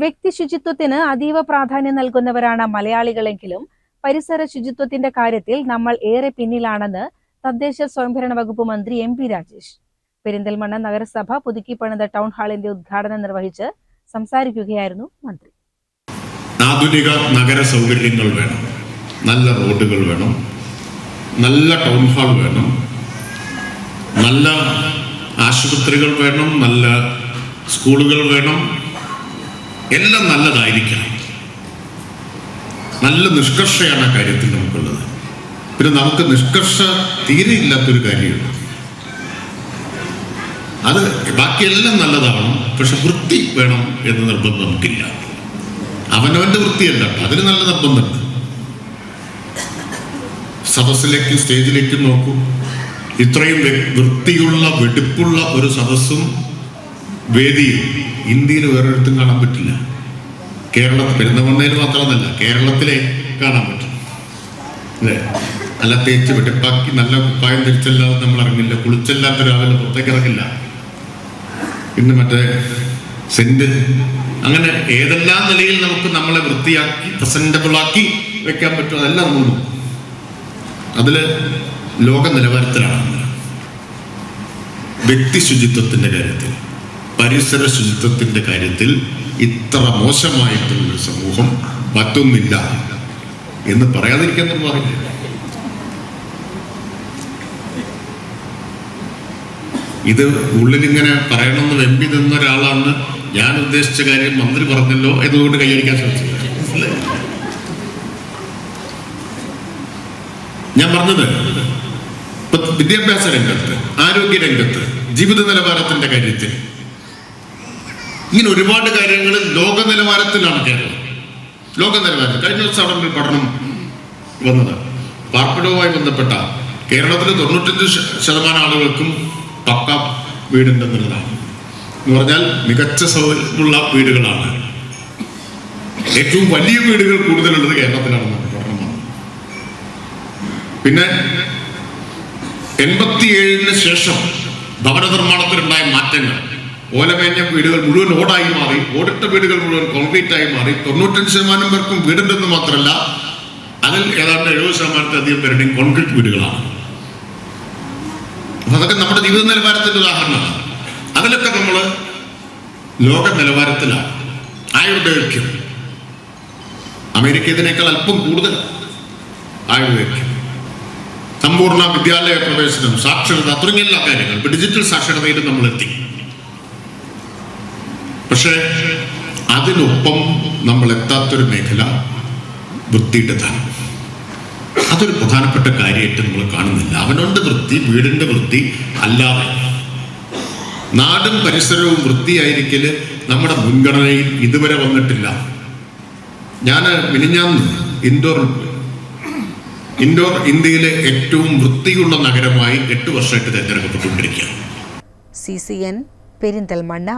വ്യക്തി ശുചിത്വത്തിന് അതീവ പ്രാധാന്യം നൽകുന്നവരാണ് മലയാളികളെങ്കിലും പരിസര ശുചിത്വത്തിന്റെ കാര്യത്തിൽ നമ്മൾ ഏറെ പിന്നിലാണെന്ന് തദ്ദേശ സ്വയംഭരണ വകുപ്പ് മന്ത്രി എം പി രാജേഷ്. പെരിന്തൽമണ്ണ നഗരസഭ പുതുക്കി പണിത ടൗൺ ഹാളിന്റെ ഉദ്ഘാടനം നിർവഹിച്ച് സംസാരിക്കുകയായിരുന്നു മന്ത്രി. ആധുനിക നഗര സൗകര്യങ്ങൾ വേണം. നല്ല റോഡുകൾ വേണം. നല്ല ടൗൺ ഹാൾ വേണം. നല്ല ആശുപത്രികൾ വേണം. നല്ല സ്കൂളുകൾ വേണം. എല്ലാം നല്ലതായിരിക്കണം. നല്ല നിഷ്കർഷയാണ് ആ കാര്യത്തിൽ നമുക്കുള്ളത്. പിന്നെ നമുക്ക് നിഷ്കർഷ തീരെ ഇല്ലാത്തൊരു കാര്യമുണ്ട്. അത് ബാക്കിയെല്ലാം നല്ലതാവണം പക്ഷെ വൃത്തി വേണം എന്ന നിർബന്ധം നമുക്കില്ല. അവനവന്റെ വൃത്തിയല്ല. അതിന് നല്ല നിർബന്ധമുണ്ട്. സദസ്സിലേക്ക് സ്റ്റേജിലേക്ക് നോക്കൂ. ഇത്രയും വൃത്തിയുള്ള വെടുപ്പുള്ള ഒരു സദസ്സും വേദിയും ഇന്ത്യയിൽ വേറൊരിടത്തും കാണാൻ പറ്റില്ല. കേരളത്തിൽ പെരുന്തമണ്ണയിൽ മാത്രമെന്നല്ല കേരളത്തിലെ കാണാൻ പറ്റും. അല്ലേ? നല്ല തേച്ച് വെട്ടിപ്പാക്കി നല്ല കുപ്പായം ധരിച്ചല്ലാതെ നമ്മൾ ഇറങ്ങില്ല. കുളിച്ചല്ലാത്ത രാവിലെ പുറത്തേക്ക് ഇറങ്ങില്ല. പിന്നെ മറ്റേ സെന്റ് അങ്ങനെ ഏതെല്ലാം നിലയിൽ നമുക്ക് നമ്മളെ വൃത്തിയാക്കി പ്രസന്റബിൾ ആക്കി വെക്കാൻ പറ്റും അതെല്ലാം നമ്മൾ അതിൽ ലോക നിലവാരത്തിലാണ് വ്യക്തി ശുചിത്വത്തിന്റെ കാര്യത്തിൽ. പരിസര ശുചിത്വത്തിന്റെ കാര്യത്തിൽ ഇത്ര മോശമായിട്ടുള്ളൊരു സമൂഹം മറ്റൊന്നില്ല എന്ന് പറയാതിരിക്കാൻ പറയില്ല ഇത് ഉള്ളിലിങ്ങനെ പറയണമെന്ന് വെമ്പി നിന്ന ഒരാളാണ് ഞാൻ ഉദ്ദേശിച്ച കാര്യം മന്ത്രി പറഞ്ഞല്ലോ എന്നതുകൊണ്ട് കൈയടിക്കാൻ ശ്രമിച്ചു ഞാൻ പറഞ്ഞത് വിദ്യാഭ്യാസ രംഗത്ത് ആരോഗ്യ രംഗത്ത് ജീവിത നിലവാരത്തിന്റെ കാര്യത്തിൽ ഇങ്ങനെ ഒരുപാട് കാര്യങ്ങൾ ലോക നിലവാരത്തിലാണ് കേരളം. ലോക നിലവാരം കഴിഞ്ഞ ദിവസം അവിടെ പഠനം വന്നത്. പാർപ്പിടവുമായി ബന്ധപ്പെട്ട കേരളത്തിലെ തൊണ്ണൂറ്റഞ്ച് ശതമാനം ആളുകൾക്കും പക്ക വീടുണ്ടെന്നുള്ളതാണ്. എന്ന് പറഞ്ഞാൽ മികച്ച സൗകര്യമുള്ള വീടുകളാണ്. ഏറ്റവും വലിയ വീടുകൾ കൂടുതലുള്ളത് കേരളത്തിലാണ് പഠനം വന്നത്. പിന്നെ എൺപത്തിയേഴിന് ശേഷം ഭവന നിർമ്മാണത്തിലുണ്ടായ മാറ്റങ്ങൾ. ഓലമേഞ്ഞ വീടുകൾ മുഴുവൻ ഓടായി മാറി ഓടിട്ട വീടുകൾ മുഴുവൻ കോൺക്രീറ്റ് ആയി മാറി. തൊണ്ണൂറ്റഞ്ച് ശതമാനം പേർക്കും വീടുണ്ടെന്ന് മാത്രമല്ല അതിൽ ഏതാണ്ട് എഴുപത് ശതമാനത്തിലധികം പേരുടെയും കോൺക്രീറ്റ് വീടുകളാണ്. അതൊക്കെ നമ്മുടെ ജീവിത നിലവാരത്തിന്റെ ഉദാഹരണമാണ്. അതിലൊക്കെ നമ്മൾ ലോക നിലവാരത്തിലാണ്. ആയുർദൈർഘ്യം. അമേരിക്ക ഇതിനേക്കാൾ അല്പം കൂടുതൽ ആയുർദൈർഘ്യം. സമ്പൂർണ വിദ്യാലയ പ്രവേശനം സാക്ഷരത തുടങ്ങിയ കാര്യങ്ങൾ ഡിജിറ്റൽ സാക്ഷരതയിൽ നമ്മൾ എത്തി പക്ഷേ അതിനൊപ്പം നമ്മൾ എത്താത്തൊരു മേഖല വൃത്തിയുടേതാണ്. അതൊരു പ്രധാനപ്പെട്ട കാര്യമായിട്ട് നമ്മൾ കാണുന്നില്ല. അവനുണ്ട് വൃത്തി വീടിന്റെ വൃത്തി അല്ലാതെ. നാടും പരിസരവും വൃത്തിയായിരിക്കൽ നമ്മുടെ മുൻഗണനയിൽ ഇതുവരെ വന്നിട്ടില്ല. ഞാൻ മിനിഞ്ഞാന്ന് ഇൻഡോർ ഇൻഡോർ ഇന്ത്യയിലെ ഏറ്റവും വൃത്തിയുള്ള നഗരമായി എട്ട് വർഷമായിട്ട് തിരഞ്ഞെടുക്കപ്പെട്ടുകൊണ്ടിരിക്കുകയാണ്. C C N Perinthalmanna